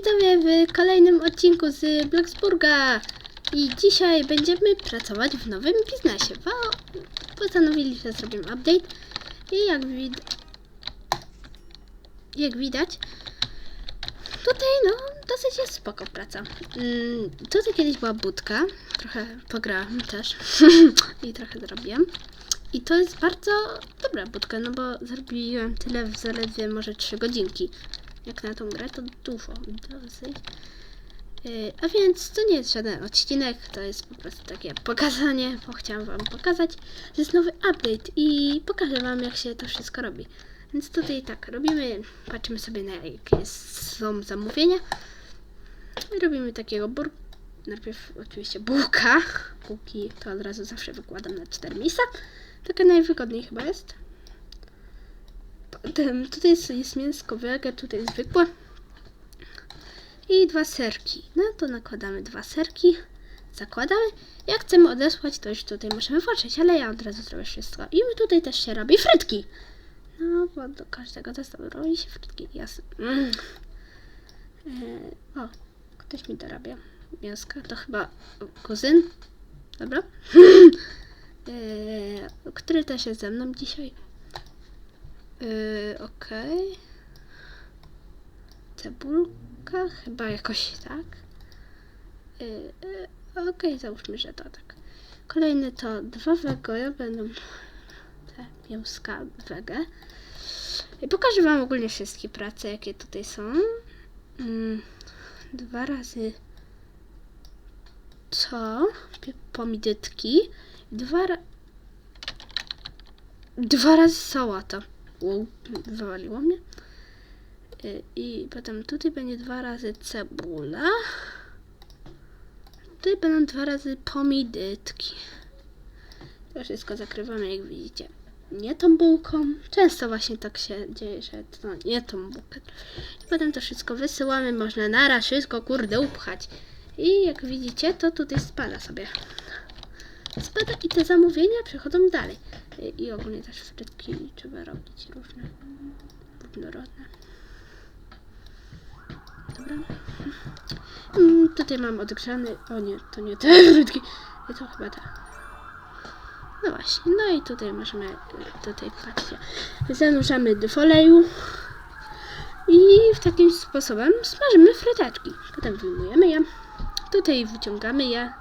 widzowie w kolejnym odcinku z Bloxburga i dzisiaj będziemy pracować w nowym biznesie, bo postanowiliśmy, że zrobimy update i jak, wid jak widać tutaj no dosyć jest spoko praca. Mm, tutaj kiedyś była budka, trochę pograłam też i trochę zrobiłem. I to jest bardzo dobra budka, no bo zrobiłem tyle w zaledwie może 3 godzinki. Jak na tą grę to dużo, dosyć. Yy, a więc to nie jest żaden odcinek, to jest po prostu takie pokazanie, bo chciałam wam pokazać, że jest nowy update i pokażę wam jak się to wszystko robi. Więc tutaj tak, robimy, patrzymy sobie na jakie są zamówienia. I robimy takiego bur... Najpierw oczywiście bułka. Bułki to od razu zawsze wykładam na cztery miejsca. Takie najwygodniej chyba jest. Potem tutaj jest, mięsko wege, tutaj zwykłe. I dwa serki. No to nakładamy dwa serki. Zakładamy. Jak chcemy odesłać, to już tutaj możemy włączyć, ale ja od razu zrobię wszystko. I tutaj też się robi frytki. No, bo do każdego testu robi się frytki. Jasne. Mm. E, o, ktoś mi dorabia mięska. To chyba kuzyn. Dobra. e, który też jest ze mną dzisiaj. E, Okej. Cebulka, chyba jakoś tak. E, Okej, załóżmy, że to tak. Kolejny to dwa wegoje będą te mięska wege. I pokażę Wam ogólnie wszystkie prace, jakie tutaj są. Mm, dwa razy co? Pomidytki. Dwa ra... Dwa razy sałata. Wow, wywaliło mnie. Y, I potem tutaj będzie dwa razy cebula. Tutaj będą dwa razy pomidytki. To wszystko zakrywamy, jak widzicie. Nie tą bułką. Często właśnie tak się dzieje, że to nie tą bułkę. I potem to wszystko wysyłamy. Można naraz wszystko, kurde, upchać. I jak widzicie, to tutaj spada sobie. Spada i te zamówienia przechodzą dalej. I, ogólnie też frytki trzeba robić różne, różnorodne. Dobra. Mm, tutaj mam odgrzany. O nie, to nie te frytki. I to chyba te. No właśnie, no i tutaj możemy, tutaj patrzcie, zanurzamy do oleju i w takim sposobem smażymy fryteczki. Potem wyjmujemy je, tutaj wyciągamy je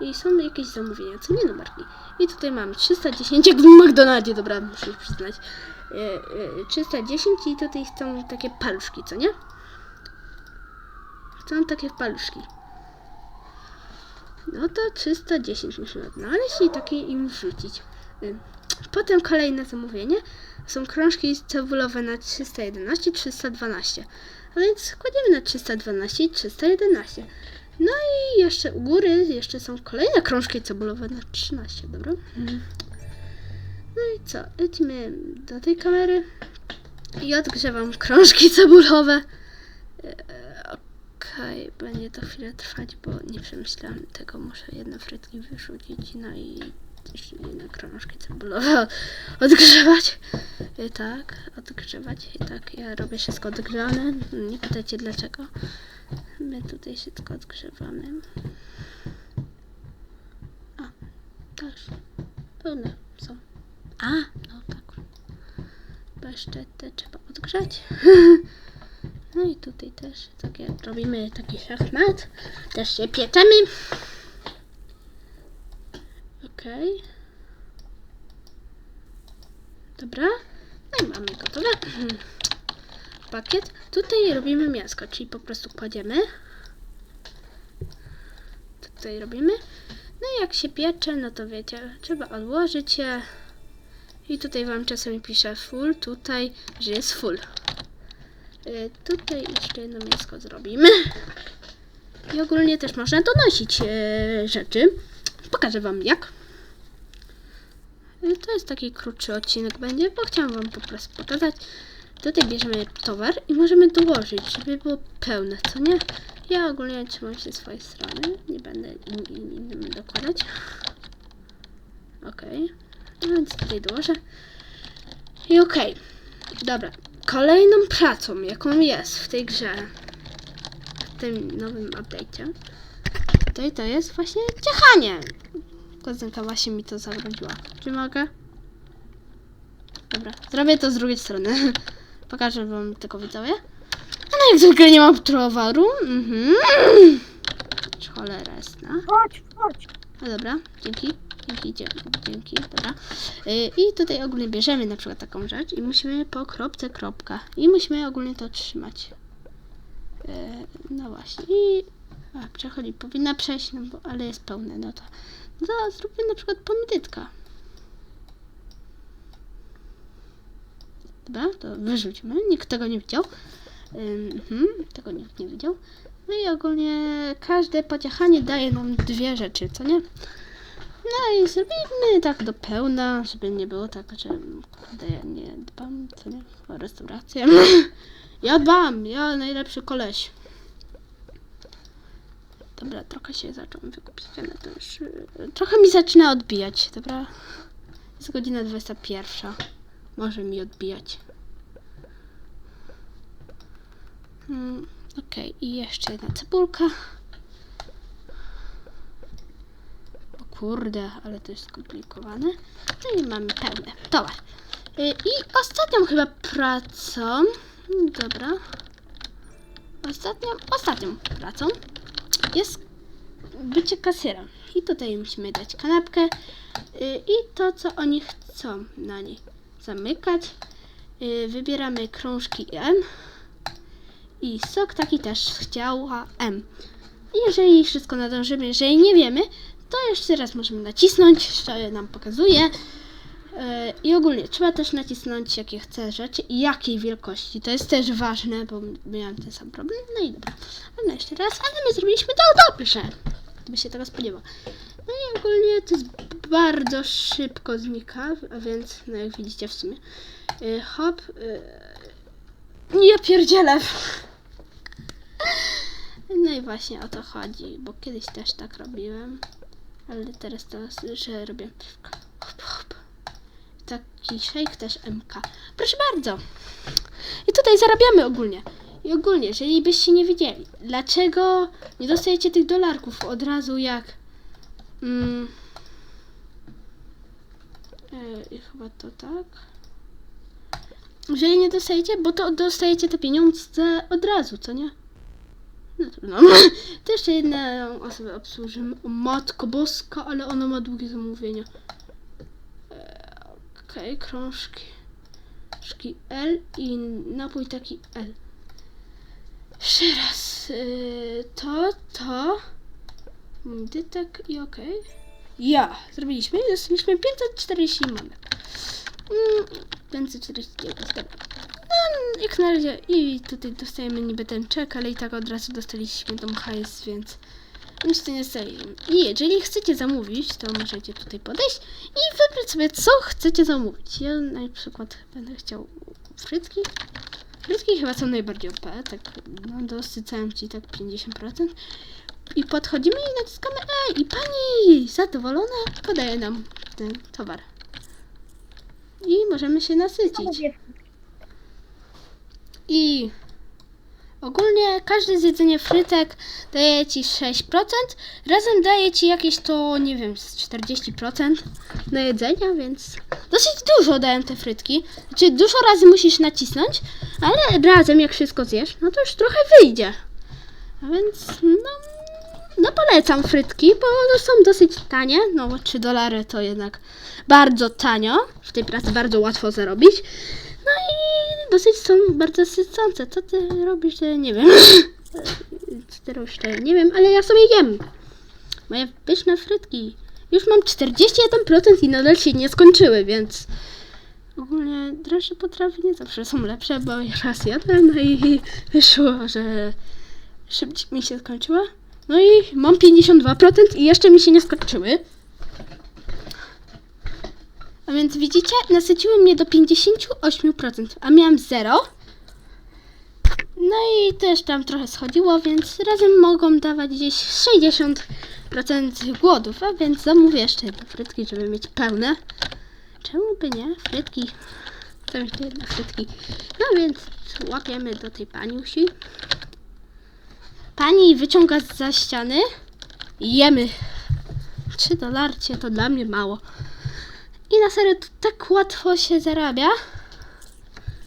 i są jakieś zamówienia, co nie numerki. I tutaj mam 310, jak w McDonaldzie, dobra, muszę przyznać. E, e, 310 i tutaj są takie paluszki, co nie? Chcą takie paluszki. No to 310 musimy odnaleźć i takie im wrzucić. Ym, Potem kolejne zamówienie są krążki cebulowe na 311 312. A więc kładziemy na 312 i 311. No i jeszcze u góry jeszcze są kolejne krążki cebulowe na 13, dobra? Mhm. No i co? Lecimy do tej kamery i odgrzewam krążki cebulowe. E, Okej, będzie to chwilę trwać, bo nie przemyślałam tego. Muszę jedne frytki wyrzucić, no i jeszcze jedne krążki cebulowe odgrzewać. I tak, odgrzewać. I tak, ja robię wszystko odgrzane. Nie pytajcie dlaczego. My tutaj wszystko odgrzewamy. A, też. Pełne są. A, no tak. Te trzeba odgrzać. No i tutaj też takie robimy taki szachmat. Też się pieczemy. Okej. Dobra. No i mamy gotowe. Pakiet. Tutaj robimy mięsko, czyli po prostu kładziemy. Tutaj robimy. No i jak się piecze, no to wiecie, trzeba odłożyć je. I tutaj wam czasami pisze full, tutaj, że jest full. Y, Tutaj jeszcze jedno mięsko zrobimy. I ogólnie też można donosić e, rzeczy. Pokażę Wam jak. Y, To jest taki krótszy odcinek będzie, bo chciałam Wam po prostu pokazać. Tutaj bierzemy towar i możemy dołożyć, żeby było pełne, co nie? Ja ogólnie trzymam się swojej strony, nie będę in, in, innym dokładać. Okej, no więc tutaj dołożę. I okej, dobra. Kolejną pracą, jaką jest w tej grze, tym nowym update'cie. To to jest właśnie ciechanie. Kozynka właśnie mi to zagroziła. Czy mogę? Dobra, zrobię to z drugiej strony. Pokażę wam tylko widzowie. A no jak zwykle nie mam towaru. Mhm. Cholera jasna. Chodź, chodź. No dobra, dzięki. Dzięki, dzięki, dzięki, dobra. Y, I tutaj ogólnie bierzemy na przykład taką rzecz i musimy po kropce kropka. I musimy ogólnie to trzymać. Y, No właśnie. I a, przechodzi, powinna przejść, no bo, ale jest pełne, no to. No to zróbmy na przykład pomytytka. Dobra, to wyrzućmy. Nikt tego nie widział. Mhm, tego nikt nie widział. No i ogólnie każde pociechanie daje nam dwie rzeczy, co nie? No i zrobimy tak do pełna, żeby nie było tak, że ja nie dbam, co nie, o restaurację. Ja dbam, ja najlepszy koleś. Dobra, trochę się zaczął wykupić, ale to już y, trochę mi zaczyna odbijać, dobra? Jest godzina 21. Może mi odbijać. Hmm, Okej, i jeszcze jedna cebulka. O kurde, ale to jest skomplikowane. No i mamy pełne towar. Y, I ostatnią chyba pracą. Dobra. Ostatnią, ostatnią pracą jest bycie kasjerem. I tutaj musimy dać kanapkę y, i to, co oni chcą na niej. Zamykać. Y, Wybieramy krążki M. I sok taki też chciała M. Jeżeli wszystko nadążymy, jeżeli nie wiemy, to jeszcze raz możemy nacisnąć, że nam pokazuje. Yy, I ogólnie trzeba też nacisnąć jakie chce rzeczy i jakiej wielkości. To jest też ważne, bo miałam ten sam problem. No i dobra. No jeszcze raz, ale my zrobiliśmy to dobrze. Gdyby się tego spodziewał. No i ogólnie to jest bardzo szybko znika, a więc no jak widzicie w sumie. Yy, hop. Yy, ja pierdzielę. No i właśnie o to chodzi, bo kiedyś też tak robiłem, ale teraz to, że robię hop, hop. Taki shake też MK. Proszę bardzo. I tutaj zarabiamy ogólnie. I ogólnie, jeżeli byście nie wiedzieli, dlaczego nie dostajecie tych dolarków od razu jak... Mm, e, I chyba to tak. Jeżeli nie dostajecie, bo to dostajecie te pieniądze od razu, co nie? No trudno. To jeszcze jedną osobę obsłużymy. Matko boska, ale ona ma długie zamówienia. E, Okej, krążki. Krążki L i napój taki L. Jeszcze raz. y, to, to. Dytek i okej. Ja, zrobiliśmy. Dostaliśmy 540 monet. Mm, 549, dobra. No, jak na razie i tutaj dostajemy niby ten czek, ale i tak od razu dostaliśmy tą hajs, więc nic to nie stoi. I jeżeli chcecie zamówić, to możecie tutaj podejść i wybrać sobie, co chcecie zamówić. Ja na przykład będę chciał frytki. Frytki chyba są najbardziej OP, tak no, dosycałem ci tak 50%. I podchodzimy i naciskamy E i pani zadowolona podaje nam ten towar. I możemy się nasycić. I ogólnie każde zjedzenie frytek daje ci 6%, razem daje ci jakieś to, nie wiem, z 40% na jedzenia, więc dosyć dużo dają te frytki. Znaczy dużo razy musisz nacisnąć, ale razem jak wszystko zjesz, no to już trochę wyjdzie. A więc no, no polecam frytki, bo są dosyć tanie, no bo 3 dolary to jednak bardzo tanio, w tej pracy bardzo łatwo zarobić. No i dosyć są bardzo sycące. Co ty robisz, to ja nie wiem. Co ty robisz, to ja nie wiem, ale ja sobie jem. Moje pyszne frytki. Już mam 41% i nadal się nie skończyły, więc ogólnie droższe potrawy nie zawsze są lepsze, bo raz jadłem, no i wyszło, że szybciej mi się skończyła. No i mam 52% i jeszcze mi się nie skończyły. A więc widzicie, nasyciły mnie do 58%, a miałam 0. No i też tam trochę schodziło, więc razem mogą dawać gdzieś 60% głodów, a więc zamówię jeszcze jedne frytki, żeby mieć pełne. Czemu by nie? Frytki. To jeszcze jedne frytki. No więc łapiemy do tej paniusi. Pani wyciąga za ściany i jemy. 3 dolarcie to dla mnie mało. I na serio to tak łatwo się zarabia.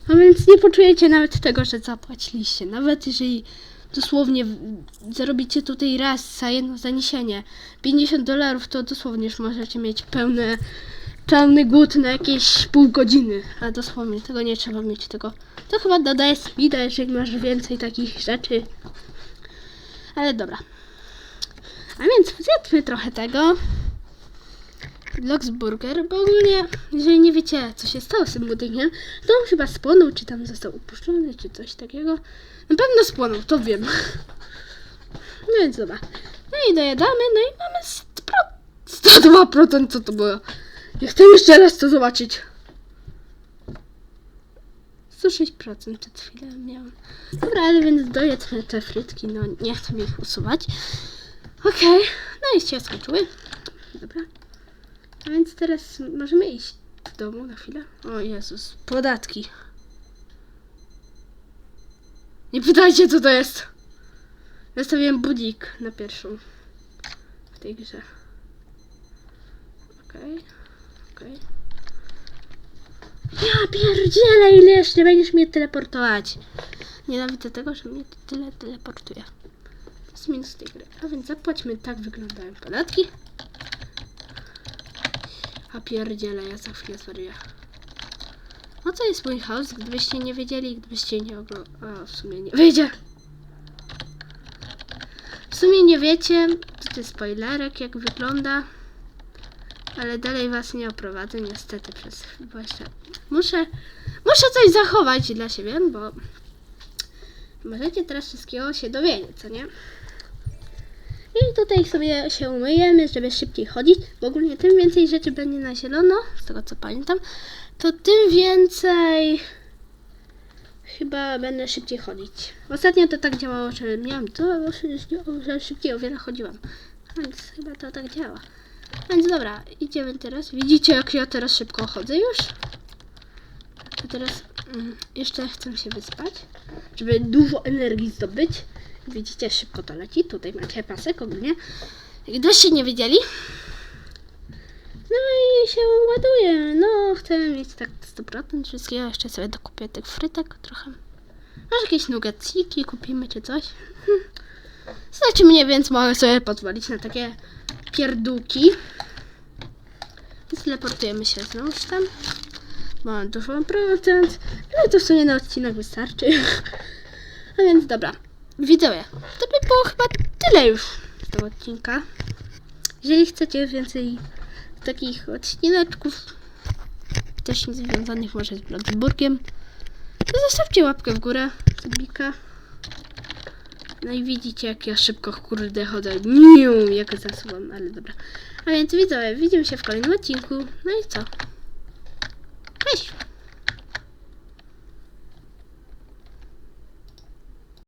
A więc nie poczujecie nawet tego, że zapłaciliście. Nawet jeżeli dosłownie zarobicie tutaj raz za jedno zaniesienie 50 dolarów, to dosłownie już możecie mieć pełne, pełny głód na jakieś pół godziny. A dosłownie tego nie trzeba mieć tego. To chyba dodaje speeda, jeżeli masz więcej takich rzeczy. Ale dobra. A więc zjadłmy trochę tego. Bloxburger, bo ogólnie, jeżeli nie wiecie, co się stało z tym budynkiem, to on chyba spłonął, czy tam został upuszczony, czy coś takiego. Na pewno spłonął, to wiem. No więc dobra. No i dojadamy, no i mamy 100%, 102%, co to było. Ja chcę jeszcze raz to zobaczyć. 106% przed chwilą miałam. Dobra, ale więc dojedzmy te frytki, no nie chcę ich usuwać. Okej, no i się skończyły. Dobra. A więc teraz możemy iść do domu na chwilę. O Jezus, podatki. Nie pytajcie co to jest. Zostawiłem budzik na pierwszą w tej grze. Okej, okej. Ja pierdzielę, ile jeszcze będziesz mnie teleportować. Nienawidzę tego, że mnie tyle teleportuje. To jest minus tej gry. A więc zapłaćmy, tak wyglądają podatki. A pierdziele, ja za chwilę zwariuję. No to jest mój house, gdybyście nie wiedzieli, gdybyście nie oglądali. A w sumie nie. Wyjdzie! W sumie nie wiecie, to jest spoilerek, jak wygląda. Ale dalej was nie oprowadzę, niestety, przez jeszcze muszę, muszę coś zachować dla siebie, bo możecie teraz wszystkiego się dowiedzieć, co nie? I tutaj sobie się umyjemy, żeby szybciej chodzić. Bo ogólnie tym więcej rzeczy będzie na zielono, z tego co pamiętam, to tym więcej chyba będę szybciej chodzić. Ostatnio to tak działało, że miałam to, że szybciej o wiele chodziłam. Więc chyba to tak działa. Więc dobra, idziemy teraz. Widzicie jak ja teraz szybko chodzę już? To teraz mm, jeszcze chcę się wyspać, żeby dużo energii zdobyć. Widzicie, szybko to leci. Tutaj macie pasek ogólnie. Gdybyście nie wiedzieli. No i się ładuje. No, chcę mieć tak 100% wszystkiego. Jeszcze sobie dokupię tych frytek trochę. Może jakieś nugaciki kupimy czy coś. Znaczy mnie, więc mogę sobie pozwolić na takie pierdółki. Więc teleportujemy się znowu tam. Mam dużo procent. Ale to w sumie na odcinek wystarczy. A więc dobra. Widzowie, to by było chyba tyle już z tego odcinka. Jeżeli chcecie więcej takich odcineczków, też związanych może z Bloodburgiem, to zostawcie łapkę w górę, subika. No i widzicie, jak ja szybko kurde chodzę. Niu, jak zasuwam, ale dobra. A więc widzowie, widzimy się w kolejnym odcinku. No i co? Cześć!